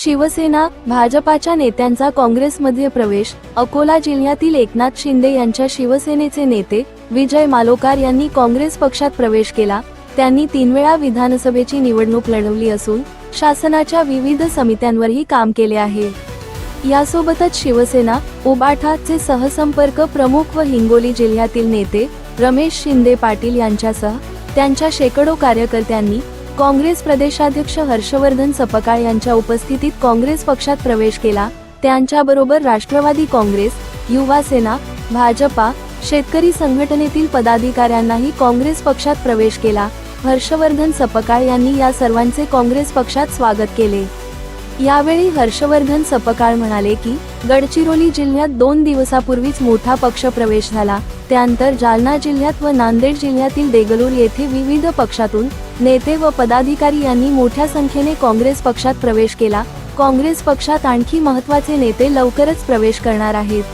शिवसेना भाजपाच्या नेत्यांचा काँग्रेसमध्ये प्रवेश अकोला जिल्ह्यातील एकनाथ शिंदे यांच्या शिवसेनेचे नेते विजय मालोकार यांनी काँग्रेस पक्षात प्रवेश केला. त्यांनी तीन वेळा विधानसभेची निवडणूक लढवली असून शासनाच्या विविध समित्यांवरही काम केले आहे. यासोबतच शिवसेना उबाठाचे सहसंपर्क प्रमुख व हिंगोली जिल्ह्यातील नेते रमेश शिंदे पाटील यांच्यासह त्यांच्या शेकडो कार्यकर्त्यांनी काँग्रेस प्रदेशाध्यक्ष हर्षवर्धन सपकाळ यांच्या उपस्थितीत काँग्रेस पक्षात प्रवेश केला. त्यांच्याबरोबर राष्ट्रवादी काँग्रेस युवा सेना भाजपा शेतकरी संघटनेतील पदाधिकाऱ्यांनाही काँग्रेस पक्षात प्रवेश केला. हर्षवर्धन सपकाळ यांनी या सर्वांचे काँग्रेस पक्षात स्वागत केले. यावेळी हर्षवर्धन सपकाळ म्हणाले की गडचिरोली जिल्ह्यात दोन दिवसापूर्वीच मोठा पक्ष प्रवेश झाला. त्यानंतर जालना जिल्ह्यात व नांदेड जिल्ह्यातील देगलूर येथे विविध पक्षातून नेते व पदाधिकारी यांनी मोठ्या संख्येने काँग्रेस पक्षात प्रवेश केला. काँग्रेस पक्षात आणखी महत्त्वाचे नेते लवकरच प्रवेश करणार आहेत.